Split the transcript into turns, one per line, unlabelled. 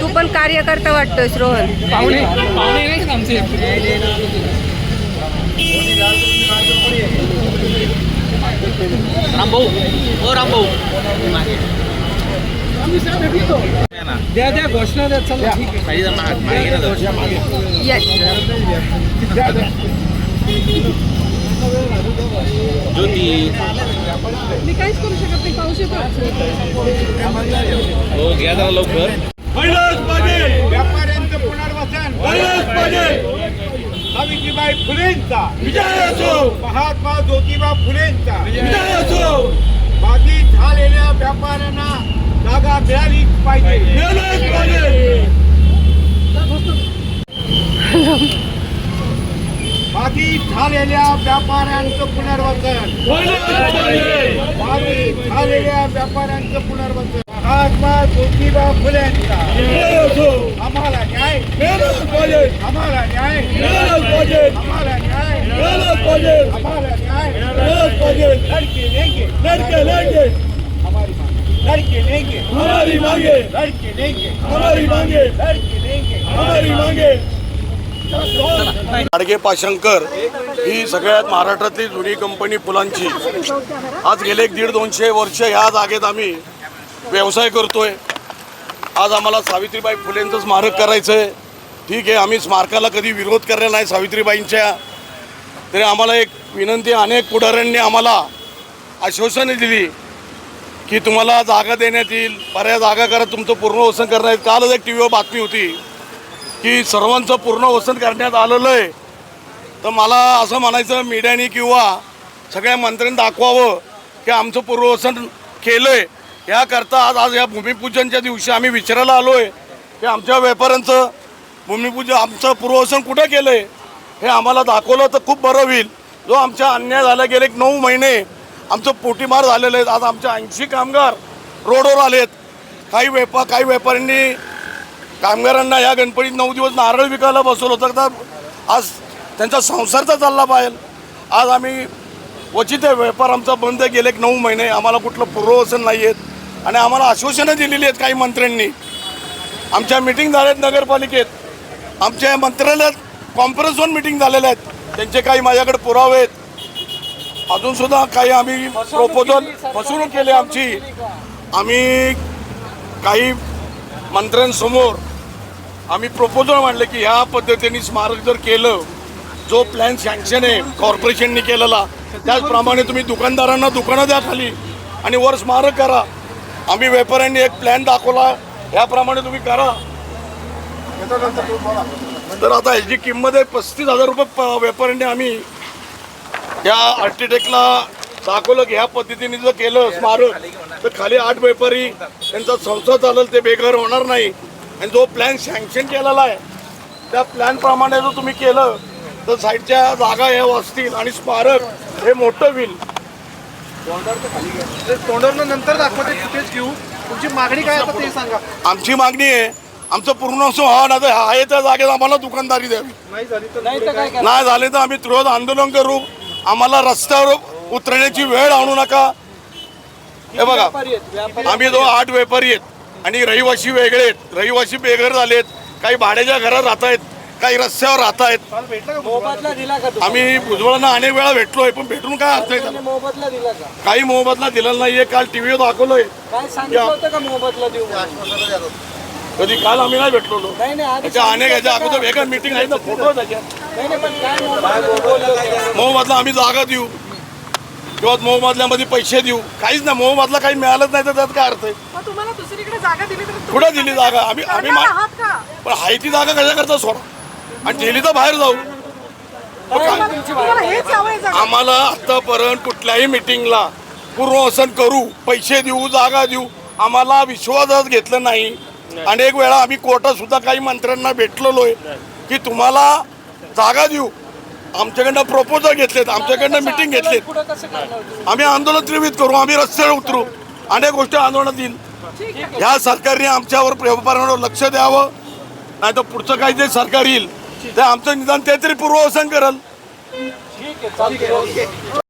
तू पण कार्यकर्ता वाटतोस रोहन.
पाहुणे पाहुणे नाही का आमचे? रामभाऊ ओ रामभाऊ. द्या द्या घोषणा द्या चला ठीक आहे.
या
ज्योती.
मी काहीच करू शकत नाही पाऊस
हो घ्या जरा लवकर.
पहिलंच पाहिजे व्यापाऱ्यांचं पुनर्वसन पहिलंच पाहिजे सावित्रीबाई फुलेंचा विजय असो महात्मा ज्योतिबा फुलेंचा विजय असो बाधित झालेल्या व्यापाऱ्यांना जागा मिळालीच पाहिजे मिळालीच पाहिजे बाधित झालेल्या व्यापाऱ्यांचं पुनर्वसन बाधित झालेल्या व्यापाऱ्यांचं पुनर्वसन महात्मा ज्योतिबा फुलेंचा आम्हाला न्याय. आम्हाला न्याय. आम्हाला न्याय. आम्हाला न्याय. लड़के लेंगे लड़के लेंगे हमारी मांग. लड़के लेंगे हमारी मांगे. लड़के लेंगे हमारी मांगे. लड़के लेंगे हमारी मांगे.
गाडगे पाशंकर ही सगळ्यात महाराष्ट्रातली जुनी कंपनी फुलांची. आज गेले एक दीड दोनशे वर्ष ह्या जागेत आम्ही व्यवसाय करतोय. आज आम्हाला सावित्रीबाई फुलेंचं स्मारक करायचं आहे ठीक आहे आम्ही स्मारकाला कधी विरोध करलेला नाही सावित्रीबाईंच्या. तरी आम्हाला एक विनंती अनेक पुढाऱ्यांनी आम्हाला आश्वासने दिली की तुम्हाला जागा देण्यात येईल. बऱ्या जागा करा तुमचं पूर्ण वसन करण्यात येईल कालच एक टी व्हीवर बातमी होती की सर्वांचं पूर्ण वसन करण्यात आलेलं आहे. तर मला असं म्हणायचं मीडियाने किंवा सगळ्या मंत्र्यांनी दाखवावं की आमचं पूर्ववसन केलं आहे याकरता आज आज या भूमिपूजनच्या दिवशी आम्ही विचारायला आलो आहे की आमच्या व्यापाऱ्यांचं भूमिपूजन आमचं पूर्वसन कुठं केलं आहे हे आम्हाला दाखवलं तर खूप बरं होईल. जो आमच्या अन्याय झाला गेले एक नऊ महिने आमचं पोटीमार झालेलं आहे आज आमच्या ऐंशी कामगार रोडवर आलेत. काही व्यापार काही व्यापाऱ्यांनी कामगारांना या गणपतीत नऊ दिवस नारळ विकायला बसवलं होतं. तर आज त्यांचा संसार तर चालला पाहिजे. आज आम्ही क्वचित व्यापार आमचा बंद गेले एक नऊ महिने आम्हाला कुठलं पूर्ववसन नाही आहेत आणि आम्हाला आश्वासनं दिलेली आहेत काही मंत्र्यांनी. आमच्या मिटिंग आहेत नगरपालिकेत. आमच्या मंत्रालयात कॉन्फरन्सवर मिटिंग झालेल्या आहेत. त्यांचे काही माझ्याकडे पुरावे आहेत. अजूनसुद्धा काही आम्ही प्रपोजल फसवणूक केली आमची. आम्ही काही मंत्र्यांसमोर आम्ही प्रपोजल मांडले की ह्या पद्धतीने स्मारक जर केलं जो प्लॅन सँक्शन आहे कॉर्पोरेशननी केलेला त्याचप्रमाणे तुम्ही दुकानदारांना दुकानं द्या खाली आणि वर स्मारक करा. आम्ही व्यापाऱ्यांनी एक प्लॅन दाखवला. याप्रमाणे तुम्ही करा. तर आता ह्याची किंमत आहे पस्तीस हजार रुपये प- व्यापाऱ्यांनी आम्ही या आर्किटेक्टला दाखवलं की ह्या पद्धतीने जर केलं स्मारक तर खाली आठ व्यापारी त्यांचा संसार चालेल ते बेघर होणार नाही. आणि जो प्लॅन सँक्शन केलेला आहे त्या प्लॅनप्रमाणे जर तुम्ही केलं तर साईडच्या जागा ह्या वाचतील आणि स्मारक हे मोठं होईल.
तोंडावर नंतर दाखवते तिथेच घेऊ. तुमची मागणी काय आता ते सांगा.
आमची मागणी आहे. आमचं पूर्ण असं व्हावं ना तर आहे त्या जागेत आम्हाला दुकानदारी द्यावी.
नाही झाली तर
नाही झाले तर आम्ही त्रोध आंदोलन करू. आम्हाला रस्त्यावर उतरण्याची वेळ आणू नका. हे बघा आम्ही जो आठ व्यापारी आहेत आणि रहिवासी वेगळे आहेत. रहिवासी बेघर झालेत. काही भाड्याच्या घरात राहत आहेत काही रस्त्यावर राहत आहेत.
मोबदला दिला
आम्ही भुजबळांना अनेक वेळा भेटलोय पण भेटून काय अर्थ आहे?
मोबदला दिला का?
काही मोबदला दिलेला नाहीये. काल टीव्हीवर दाखवलोय.
मोबदला देऊ?
कधी काल आम्ही नाही भेटलो
नाही नाही आधी
त्याच्या अनेक याच्या अगोदर वेगळ्या मिटिंग आहे ना फोटो त्याच्यात
मोबदला
आम्ही जागा देऊ. किंवा मोहमदल्यामध्ये पैसे देऊ. काहीच नाही. मोहमदला काही मिळालंच नाही तर त्यात काय अर्थ आहे?
मग तुम्हाला दुसरीकडे जागा दिली तर तुम्ही
कुठं दिली जागा? आम्ही आम्ही पण हाय ती जागा कशा करता सोडा? आणि दिली तर बाहेर जाऊ. आम्हाला आतापर्यंत कुठल्याही मिटिंगला पूर्ववसन करू पैसे देऊ जागा देऊ आम्हाला विश्वासच घेतलं नाही. अनेक वेळा आम्ही कोर्टात सुद्धा काही मंत्र्यांना भेटलेलो आहे की तुम्हाला जागा देऊ. आमच्याकडनं प्रपोजल घेतलेत आमच्याकडनं मिटिंग घेतलेत. आम्ही आंदोलन त्रिवित करू आम्ही रस्त्यावर उतरू. अनेक गोष्टी आंदोलनात येईल. ह्या सरकारने आमच्यावर व्यापाऱ्यांवर लक्ष द्यावं. नाही तर पुढचं काही जे सरकार येईल ते आमचं निदान ते तरी पूर्ववसन करेल.
ठीक आहे